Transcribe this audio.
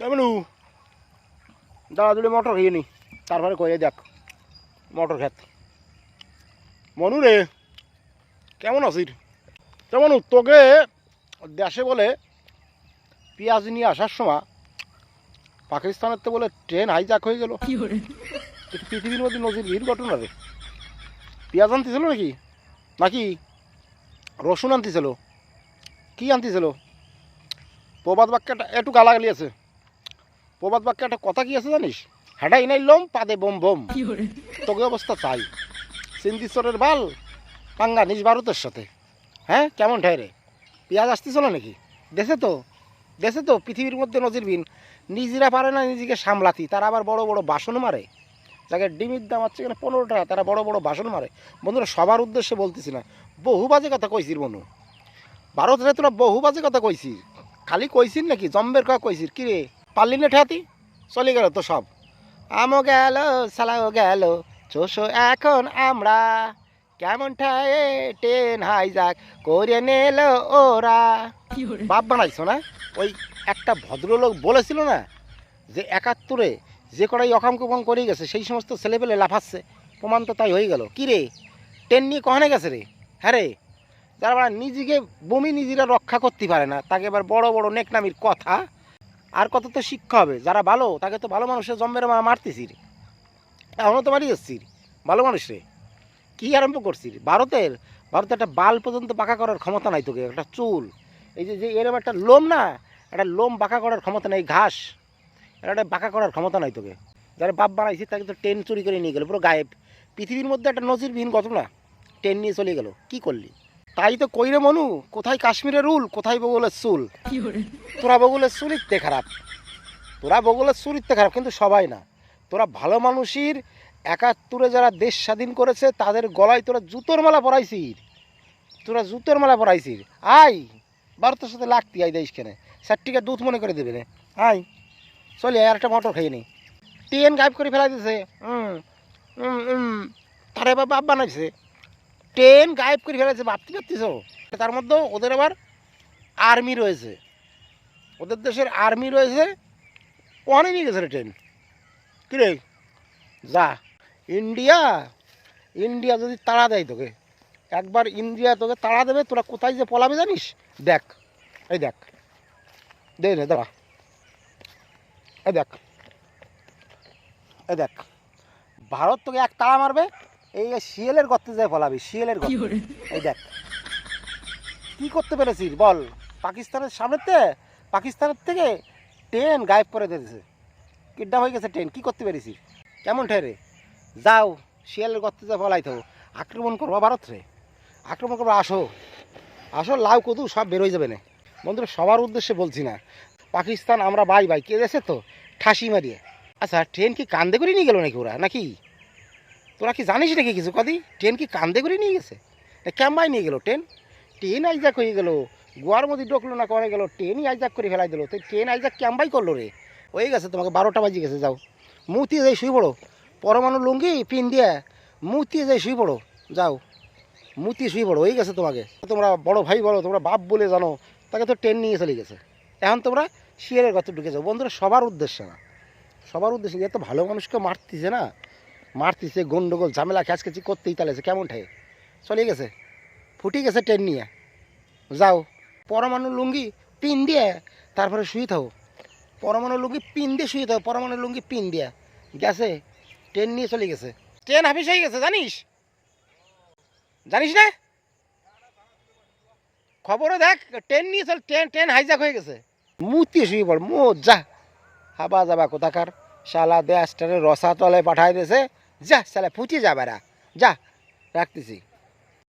কেমন? দাঁড়াদুড়ি মোটর খেয়ে নি তারপরে কয়ে দেখ মোটর খেত। মনু রে কেমন আছিস? কেমন তোকে দেশে বলে পেঁয়াজ নিয়ে আসার সময় পাকিস্তানের তো বলে ট্রেন হাইজাক হয়ে গেল। পৃথিবীর মধ্যে নজির ভিড় ঘটনা রে। পেঁয়াজ আনতেছিল নাকি? নাকি রসুন আনতেছিল? কি আনতেছিল? প্রবাদ বাক্যটা একটু গালাগালি আছে প্রবাদ বাক্যে একটা কথা কি আছে জানিস? হেডাই নাই লোম পাদে বোম বোম। তোকে অবস্থা চাই সিন্দিশ্বরের বাল পাঙ্গা নিজ ভারতের সাথে। হ্যাঁ কেমন ঠাই রে? পেঁয়াজ আসতেছিল নাকি? দেশে তো দেশে তো পৃথিবীর মধ্যে নজিরবিন নিজেরা পারে না নিজেকে সামলাতি। তারা আবার বড় বড় বাসন মারে। যাকে ডিমির দাম হচ্ছে এখানে পনেরো টাকা তারা বড় বড় বাসন মারে। বন্ধুরা সবার উদ্দেশ্যে বলতেছি না বহু বাজে কথা কইছিস বনু ভারতের তোরা বহু বাজে কথা কইছিস। খালি কইছিস নাকি? জম্বের কথা কইছিস। কি রে? পারলি না ঠেয়াতি? চলে গেল তো সব। আমও গেল সালাও গেল চোষো এখন আমরা। কেমন ঠায়ে টেন হাইজাক করে নিল ওরা। বাপ বানাইছো না? ওই একটা ভদ্রলোক বলেছিল না যে একাত্তরে যে কটাই অকাম কুকাম করে গেছে সেই সমস্ত ছেলেপেলে লাফাচ্ছে। প্রমাণ তো তাই হয়ে গেল। কি রে? ট্রেন নিয়ে কখনে গেছে রে? হ্যাঁ রে? যারা নিজেকে বমি নিজেরা রক্ষা করতে পারে না তাকে এবার বড় বড় নেকনামির কথা আর কত তো শিক্ষা হবে? যারা ভালো, তাকে তো ভালো মানুষের জম্বের মা মারতেছি এখনও তো মারি যাচ্ছি ভালো মানুষ কী আরম্ভ করছি ভারতের, ভারতে একটা বাল পর্যন্ত বাঁকা করার ক্ষমতা নাই তোকে, একটা চুল। এই যে এরকম একটা লোম না, একটা লোম বাঁকা করার ক্ষমতা নেই, ঘাস। এটা একটা বাঁকা করার ক্ষমতা নাই তোকে। যারা বাপ বানাইছি, তাকে তো ট্রেন চুরি করে নিয়ে গেলো, পুরো গায়েব। পৃথিবীর মধ্যে একটা নজিরবিহীন ঘটনা ট্রেন নিয়ে চলে গেল। কি করলি? তাই তো কইরে মনু? কোথায় কাশ্মীরের রুল কোথায় বগুলের চুল? তোরা বগুলের চুরিতে খারাপ। তোরা বগুলের চুরিতে খারাপ, কিন্তু সবাই না। তোরা ভালো মানুষের একাত্তরে যারা দেশ স্বাধীন করেছে, তাদের গলায় তোরা জুতোর মালা পরাইছিস। তোরা জুতোর মালা পরাইছিস। আই, ভারতের সাথে লাগতি আই দেশ কেনে। চারটিকে দুধ মনে করে দেবে আই, চলি আর একটা মটর খেয়ে নি। ট্রেন গায়েব করে ফেলাই দিছে। হুম হুম তারা বাপ বানাইছে ট্রেন গায়েব করে ফেলেছে, ভাবতে পারতিস তার মধ্যে ওদের আবার আর্মি রয়েছে। ওদের দেশের আর্মি রয়েছে, ওখানে নিয়ে গেছে ট্রেন কী রে? যা, ইন্ডিয়া ইন্ডিয়া যদি তাড়া দেয় তোকে, একবার ইন্ডিয়া তোকে তাড়া দেবে, তোরা কোথায় যে পলাবে জানিস? দেখ, এই দেখ, দে রে, দাঁড়া। এই দেখ এই দেখ, ভারত তোকে এক তাড়া মারবে এই শিয়ালের গর্তে যায় ফলাবি শিয়ালের গর্তে। এই দেখ কি করতে পেরেছিস বল? পাকিস্তানের সামনেতে পাকিস্তানের থেকে ট্রেন গায়েব করে দিয়েছে। কিডন্যাপ হয়ে গেছে ট্রেন কি করতে পেরেছিস? কেমন ঠেরে যাও শিয়ালের গর্তে যা ফলাই তো আক্রমণ করব ভারত রে। আক্রমণ করব আসো। আসো লাউ কদু সব বেরোয় যাবে না। বন্ধুরা সবার উদ্দেশ্যে বলছি না পাকিস্তান আমরা বাই বাই কে দেশে তো? ঠাসি মারিয়ে। আচ্ছা ট্রেন কি কান্দে করে নিয়ে গেল নাকি ওরা নাকি? তোরা কি জানিস নাকি কিছু? কদি, ট্রেন কি কান্দে করে নিয়ে গেছে? ক্যাম্বাই নিয়ে গেল ট্রেন? ট্রেন আইজাক হয়ে গেল। গোয়ার মধ্যে ঢুকলো না করে গেল? ট্রেনই আইজাক করে ফেলাই দিল। তো ট্রেন আইজাক ক্যাম্বাই করল রে। হয়ে গেছে, তোমাকে বারোটা বাজে গেছে, যাও। মুতি যাই শুয়ে পড়ো। পরমাণু লুঙ্গি পিন দিয়ে মুতি যাই শুয়ে পড়ো। যাও। মুতি শুয়ে পড়ো, হয়ে গেছে তোমাকে। তোমরা বড় ভাই বলো, তোমরা বাপ বলে জানো, তাকে তো ট্রেন নিয়ে চলে গেছে। এখন তোমরা শিয়ারের কথা ঢুকে যাও বন্ধুরা, সবার উদ্দেশ্যে না। সবার উদ্দেশ্যে এত ভালো মানুষকে মারতিছে না। মারতিছে, গন্ডগোল, ঝামেলা খ্যাচখ্যাচি করতেই তালেছে কেমন ঠাই চলে গেছে। ফুটি গেছে ট্রেন নিয়ে। যাও। পরমাণু লুঙ্গি পিন দিয়ে তারপরে শুয়ে থাকো পরমাণু লুঙ্গি পিন দিয়ে শুয়ে থাকো পরমাণু লুঙ্গি পিন দিয়ে। গেছে। ট্রেন নিয়ে চলে গেছে। ট্রেন হাফিস হয়ে গেছে, জানিস? জানিস না? খবরে দেখ, ট্রেন নিয়ে চল, ট্রেন ট্রেন হাইজাক হয়ে গেছে। মুতি শুয়ে পড় মো যা হাবা যাবা কোথাকার? শালা দেশটারে রসা তলে পাঠাই দিয়েছে। যা শালা ফুটি যাবে যা রাখতেছি